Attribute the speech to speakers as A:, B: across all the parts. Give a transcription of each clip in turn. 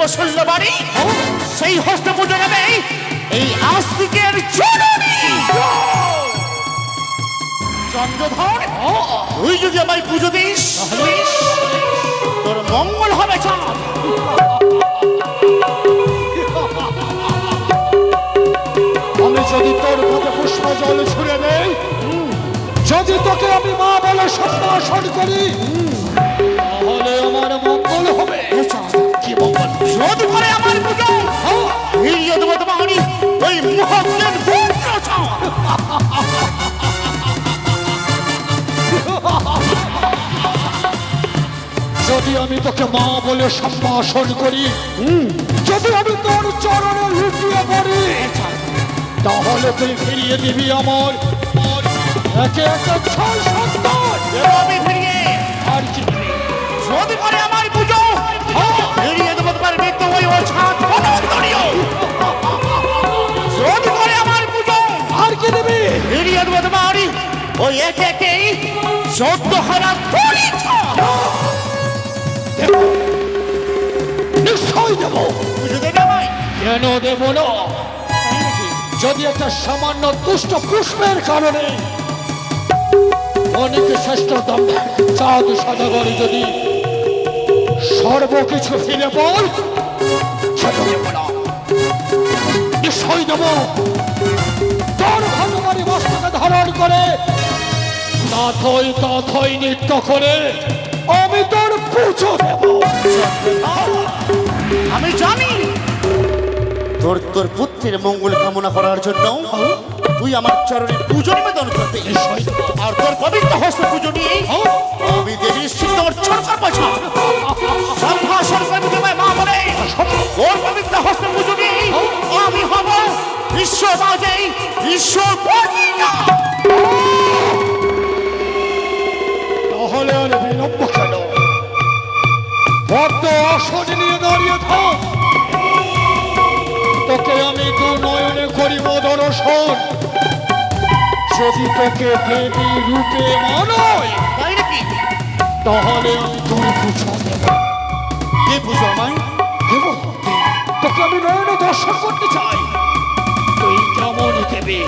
A: দেব শৈলবাড়ি সেই হস্ত পুজো নেবে এই আস্তিকের চন্দ্রধর, তুই যদি আমায় পুজো দিস তোর মঙ্গল হবে চাঁদ।
B: আমি যদি তোর পথে পুষ্প জল ছুড়ে দেই, যদি তোকে আমি মা বলে সম্ভাষণ করি
A: যদি
B: আমি তোকে মা বলে সম্ভাষণ করি যদি আমি তোর চরণে লুটিয়ে পড়ি। তাহলে তুই ফিরিয়ে দিবি আমার। একে একে ছয় সন্তান।
A: আমি ফিরিয়ে।
B: আর কি?
A: যদি করে আমার পুজো ফিরিয়ে দেবো তোমার মৃত্যু ওই ও ছাদ অনন্তরীয় যদি করে আমার পুজো
B: আর কি দিবি?
A: ফিরিয়ে দেবো তোমারই ওই একে একে চোদ্দ হাজার পরিচয়।
B: নিশ্চয় দেবো
A: পুজো দেবে
B: কেন দেব না যদি একটা সামান্য দুষ্ট পুষ্পের কারণে অনেক শ্রেষ্ঠ দম চাঁদ সদাগরে যদি সর্বকিছু ফিরে বল সেটা দেব। না নিশ্চয় দেব বস্ত্রকে ধারণ করে নাথই তথই নৃত্য করে আমি তোর পুজো দেব।
A: আমি জানি। তোর তোর পুত্রের মঙ্গল কামনা করার জন্য তুই আমার চরণে পুজো নিবেদন করতে আর তোর পবিত্র হস্ত পুজো নিয়ে আমি দেবী সিদ্ধর সরকার পাছা। তোমায় মা বলে তোর পবিত্র হস্ত পুজো নিয়ে আমি হব বিশ্ব বাজে বিশ্ব
B: বদ্ধ আসন নিয়ে দাঁড়িয়ে থাক। তোকে আমি দু নয়নে করিব দর্শন। যদি তোকে দেবী রূপে মানয় তাহলে আমি তোর পুজো দেব।
A: কে পুজো আমায়?
B: দেব তোকে আমি নয়নে দর্শন করতে চাই। তুই কেমন দেবে?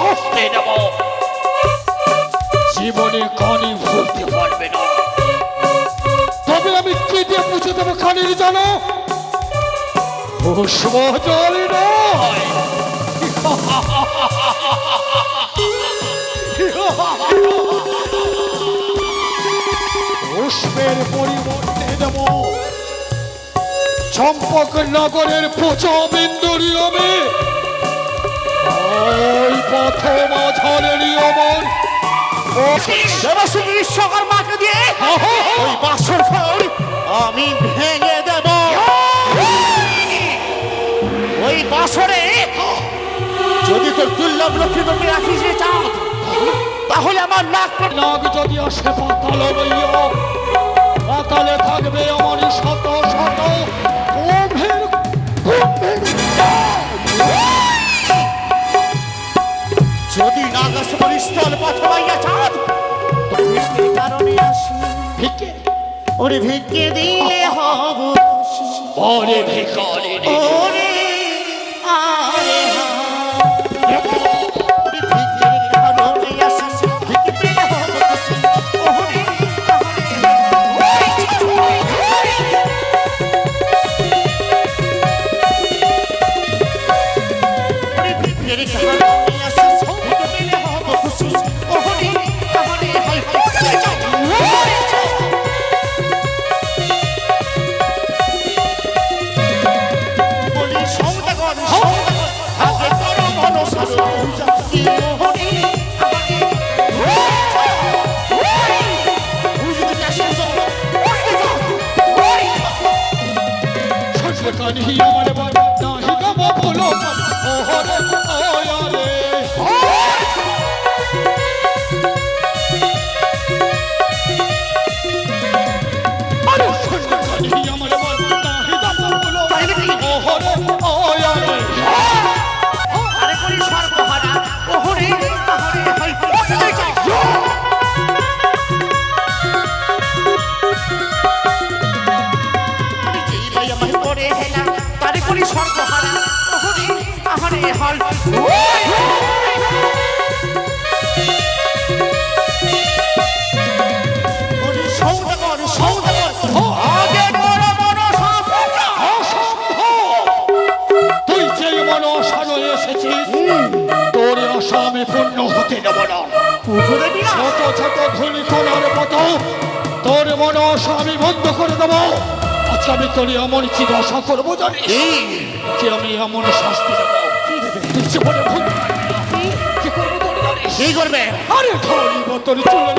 B: নেব জীবনে কানি ভুলতে পারবে না। তবে আমি কি দিয়ে পুজো দেবো কানির জানো পুষ্প জল নয় পুষ্পের পরিবর্তে দেব। চম্পক নগরের পূজা বিন্দু নিয়মে ওই পথ মাঝারের নিয়মন।
A: দেবশ্রী বিশ্বকর্মাকে দিয়ে ওই বাসর ঘর আমি ভেঙে দেব। ওই বাসরে যদি তোর দুর্লভ লক্ষ্মী রূপে রাখিস চাঁদ তাহলে আমার নাক
B: নাগ যদি আসে পাতাল পাতালে থাকবে আমার শত
A: যদি নাগাসবর স্থল পাথরাইয়া চাঁদ। তো কারণে আসি।
B: ভিকে
A: ওরে ভিক্ষে দিলে হব ওরে
B: বরে
A: ওরে আরে হা।
B: ছোট ছোট ধুলি তোলার মতো তোর মন আমি বন্ধ করে দেব। আজকে আমি তোর এমন কি দশা করব জানিস? যে আমি এমন শাস্তি দেবো। জীবনে কি? করব আরে ধরি চলে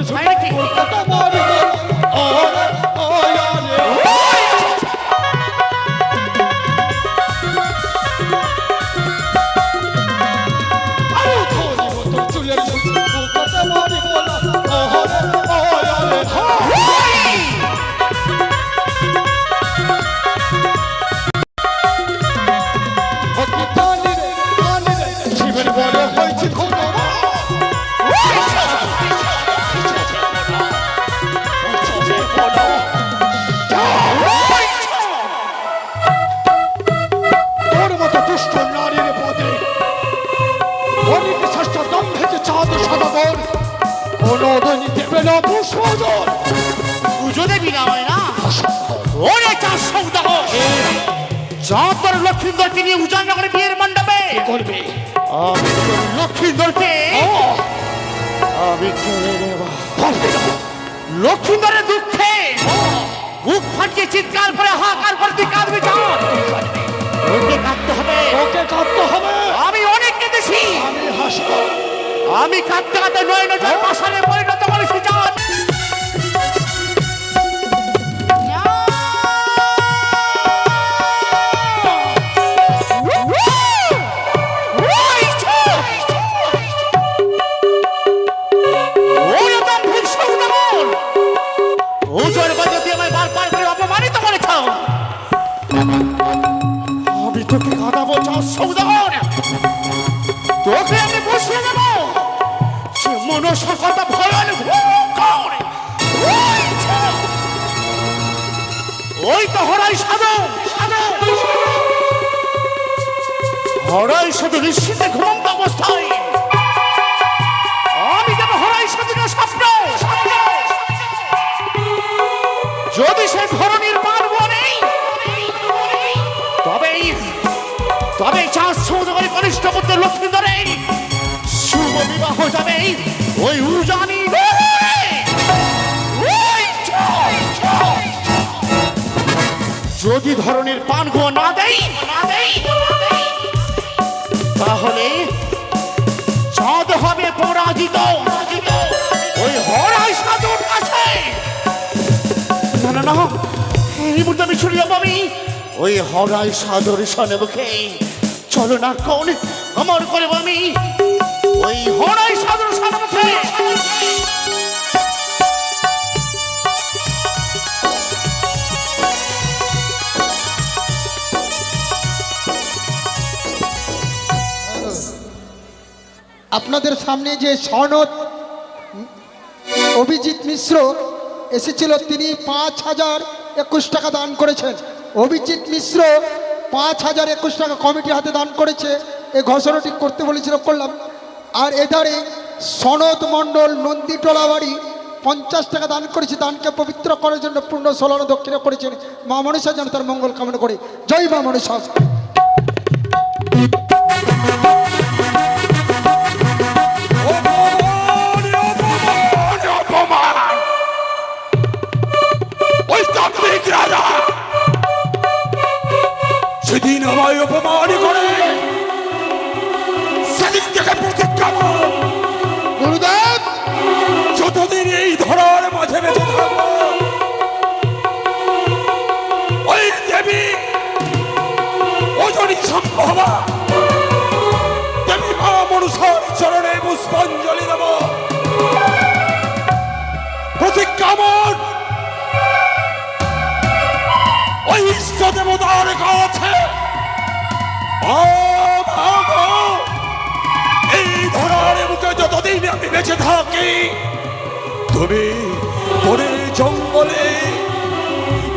B: দেবে না পুষ্পজন
A: পুজো হয় না ওরে চাষ সৌদাগর যত লক্ষ্মীন্দরকে নিয়ে উজাননগরে বিয়ের মণ্ডপে।
B: করবে?
A: লক্ষ্মীন্দরকে আমি কেড়ে নেব। লক্ষ্মীন্দরের দুঃখে বুক ফাটিয়ে চিৎকার করে হাহাকার করে তুই কাঁদবি ওকে কাঁদতে হবে।
B: ওকে কাঁদতে হবে।
A: আমি অনেক কেঁদেছি।
B: আমি হাসবো।
A: আমি কাঁদতে কাঁদতে নয় নজর পাশারে কথা ভয়ান। ওই তো হরাই সাধু হরাই সাধু নিশ্চিতে ঘুমন্ত অবস্থায় আমি দেব হরাই সাধুকে স্বপ্ন। যদি সে ধরনের পারব নেই, তবেই তবে চাষ সৌদগরী কনিষ্ঠ পুত্র লক্ষ্মী ধরে শুভ বিবাহ যাবে ওই উজানি। যদি ধরনের পান না দেই, তাহলে হবে পরাজিত। ওই হরাই সাধুর কাছে। না না না, এই মুহূর্তে আমি যাব আমি। ওই হরাই সাধুর সনে মুখে। চলো না, কোন আমার করে আমি। ওই হরাই সাধুর সনে
C: আপনাদের সামনে যে সনদ অভিজিৎ মিশ্র এসেছিল, তিনি পাঁচ হাজার একুশ টাকা দান করেছেন। অভিজিৎ মিশ্র পাঁচ হাজার একুশ টাকা কমিটির হাতে দান করেছে। এই ঘোষণাটি করতে বলেছিল, করলাম। আর এধারে সনদ মণ্ডল নন্দীটোলা বাড়ি পঞ্চাশ টাকা দান করেছে। দানকে পবিত্র করার জন্য পূর্ণ সোলানো দক্ষিণা করেছেন মা মনীষা যেন তার মঙ্গল কামনা করে। জয় মা মনীষা।
B: যতদিন এই ধরার মাঝে বেঁচে থাকব ওই দেবী
D: সম্ভব, দেবী মা মনুষার চরণে পুষ্পাঞ্জলি দেব। প্রতিজ্ঞা আমার ওই ইষ্ট দেবতার কাছে। এই ধরার বুকে যতদিন আমি বেঁচে থাকি তুমি বনে জঙ্গলে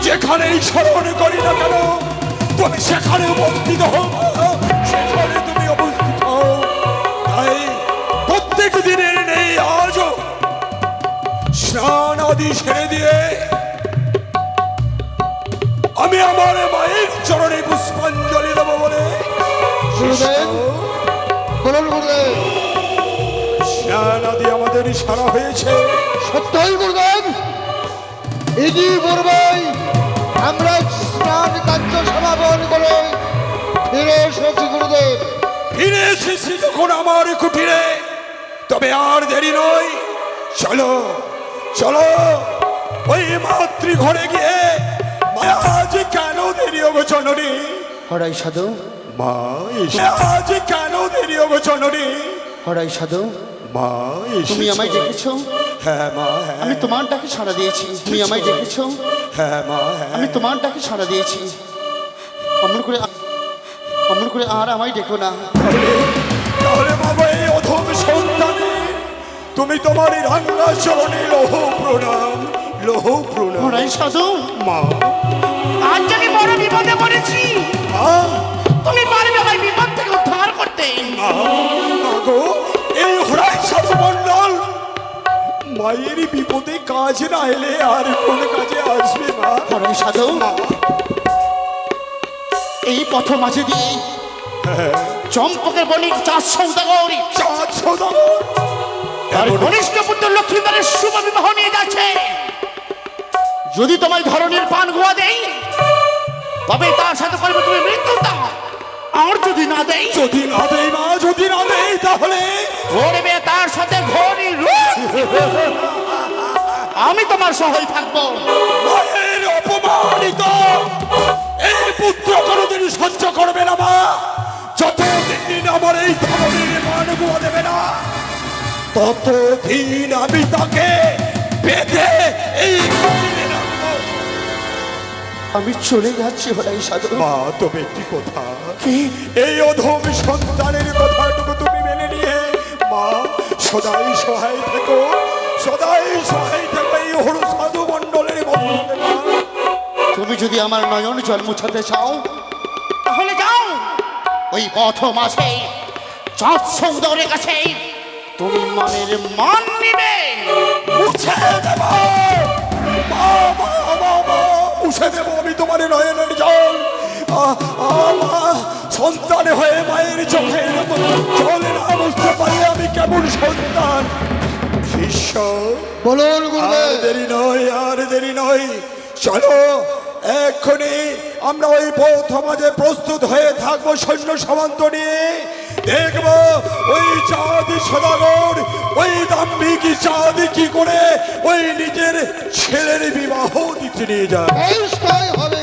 D: যেখানেই স্মরণ করি না কেন তুমি সেখানে উপস্থিত হও। সেখানে তুমি অবস্থিত হও। তাই প্রত্যেক দিনের নেই আজও স্নান আদি সেরে দিয়ে আমি আমার মায়ের চরণে পুষ্পাঞ্জলি দেবো বলে
C: গুরুদেব বলুন গুরুদেব।
D: আদি আমাদের সারা হয়েছে।
C: সত্যই গুরুদেব ইজি বলবাই আমরা স্নান কার্য সমাপন করে ফিরে এসেছি গুরুদেব।
D: ফিরে এসেছি যখন আমার কুটিরে। তবে আর দেরি নয়। চলো চলো ওই মাতৃ ঘরে গিয়ে মা, আজ কেন দেরি ওগো চনরি
E: হরাই সাধু।
D: মা আজ কেন দেরি ওগো চনরি
E: হরাই সাধু।
D: মা
E: তুমি আমায় ডেকেছো
D: হ্যাঁ মা
E: আমি তোমার ডাকে সাড়া দিয়েছি। তুমি আমায় ডেকেছো
D: হ্যাঁ মা হ্যাঁ।
E: আমি তোমার ডাকে সাড়া দিয়েছি। অমন করে অমন করে আর আমায় ডেকো না।
D: তাহলে বাবা এই অধম সন্তানে তুমি তোমার রান্না চরণে লোহ প্রণাম লোহ প্রণাম।
E: হরাই সাধু।
D: মা।
A: আজ আমি বড় বিপদে পড়েছি। তুমি পারবে আমায় বিপদ থেকে উদ্ধার করতে।
D: মাগো এই হরাই মন্ডল মায়ের বিপদে কাজ না এলে আর কোন কাজে আসবে
E: হরাই সাধু এই পথ মাঝে দিয়ে
A: চম্পকের বণিক চাষ সৌদাগর
D: চাঁদ সদাগর
A: তার ঘনিষ্ঠ পুত্র লক্ষ্মীধরের শুভ বিবাহ নিয়ে যাচ্ছে। যদি তোমায় ধরনের পান গোয়া দেই তবে তার সাথে করবে তুমি মৃত্যু দাও। আর যদি না দেই
D: যদি না দেই মা যদি না দেই তাহলে
A: করবে সাথে ঘড়ি আমি তোমার সহায় থাকব।
D: মায়ের অপমানিত এই পুত্র কোনোদিন সহ্য করবে না মা। যতদিন আমার এই ধরনের মান গোয়া দেবে না ততদিন আমি তাকে বেঁধে এই।
E: আমি চলে যাচ্ছি হরাই সাধু।
D: মা তবে একটি কথা। এই অধম সন্তানের কথাটুকু তুমি মেনে নিয়ে মা সদাই সহায় থেকো সদাই সহায় থেকো এই হরু সাধু মণ্ডলের
E: তুমি যদি আমার নয়ন জল মুছাতে চাও
A: তাহলে যাও। ওই পথ মাসে চাঁদ সৌদাগরের কাছে তুমি মনের মান নিবে।
D: মুছে দেব। মুছে দেব আমি তোমার নয়নের জল। সন্তান হয়ে মায়ের চোখে জল না বুঝতে পারি আমি কেমন সন্তান? শিষ্য
C: বলুন
D: আর দেরি নয় আর দেরি নয়। চলো এক্ষুনি আমরা ওই পথ মাঝে প্রস্তুত হয়ে থাকব সৈন্য সামন্ত নিয়ে। দেখব ওই চাঁদ সদাগর ওই দাম্ভিক চাঁদ কি করে ওই নিজের ছেলের বিবাহ দিতে নিয়ে যায়।
C: হবে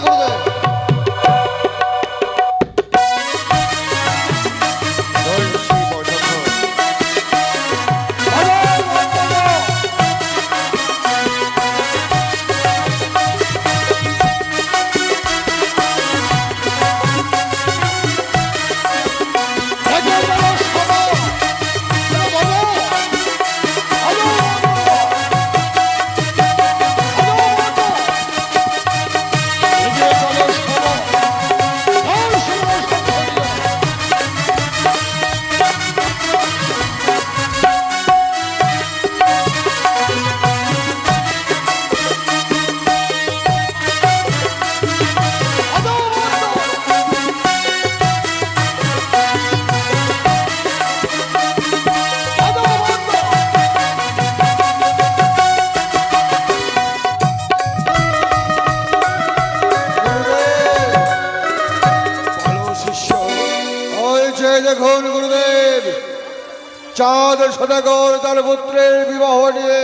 C: সদাগর তার পুত্রের বিবাহ নিয়ে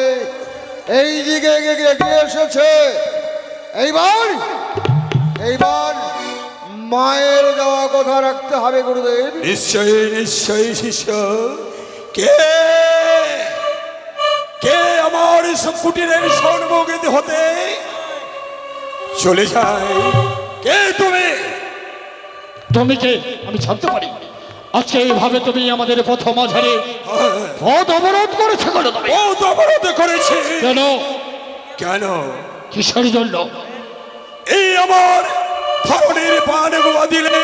C: এই দিকে এগিয়ে এসেছে। এইবার এইবার মায়ের দেওয়া কথা রাখতে হবে গুরুদেব।
D: নিশ্চয়ই নিশ্চয়ই শিষ্য। কে? কে আমার এসব কুটিরের সম্মুখীন হতে? চলে যায় কে তুমি?
B: তুমি কে? আমি জানতে পারি আজকে এইভাবে তুমি আমাদের পথ মাঝারে পথ অবরোধ করেছে কেন
D: ও অবরোধ করেছে।
B: কেন?
D: কেন?
B: কিসের জন্য?
D: এই আমার ধরনের পান গোয়া দিলে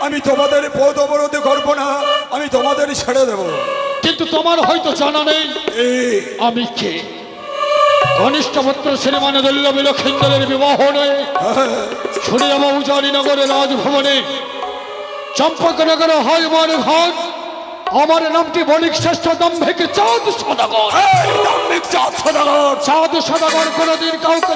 D: আমি তোমাদের পদ অবরোধ করব না আমি তোমাদের ছেড়ে দেবো।
B: কিন্তু তোমার হয়তো জানা নেই আমি কে? কনিষ্ঠ পুত্র শ্রীমান দুর্লভী লক্ষিন্দরের বিবাহ নয়। ছুটে যাব উজানিনগরের রাজভবনে চম্পকনগর হয় মর ঘর আমার নামটি বণিক শ্রেষ্ঠ দম্ভেকে চাঁদ
D: সদাগর।
B: চাঁদ সদাগর কোনদিন কাউকে